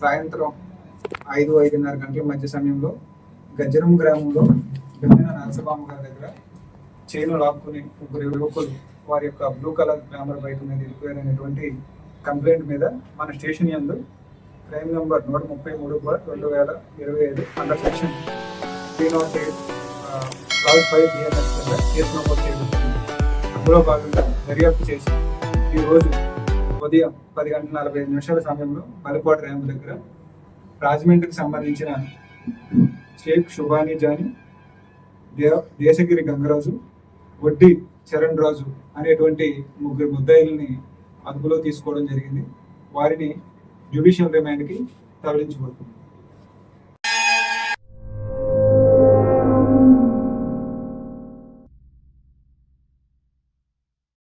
సాయంత్రం ఐదు ఐదున్నర గంటల మధ్య సమయంలో గజరం గ్రామంలో గంజన నరసబామ్మ గారి దగ్గర చేను లాక్కుని ముగ్గురు యువకులు వారి యొక్క బ్లూ కలర్ గ్లామర్ బైక్ మీద వెళ్ళిపోయారనేటువంటి కంప్లైంట్ మీద మన స్టేషన్ యందు క్రైమ్ నెంబర్ నూట ముప్పై మూడు బార్ రెండు వేల ఇరవై ఐదు under section three not eight five BNS కింద కేసు నమోదు చేయబడుతుంది అందులో భాగంగా దర్యాప్తు చేసి ఈరోజు ఉదయం పది గంటల నలభై ఐదు నిమిషాల సమయంలో మలిపాడు ర్యాంప్ దగ్గర రాజమండ్రికి సంబంధించిన షేక్ శుభాని జాని దే- దేశగిరి గంగరాజు వడ్డీ చరణ్ రాజు అనేటువంటి ముగ్గురు ముద్దాయిల్ని అదుపులో తీసుకోవడం జరిగింది. వారిని జ్యుడిషియల్ రిమాండ్కి తరలించబడుతుంది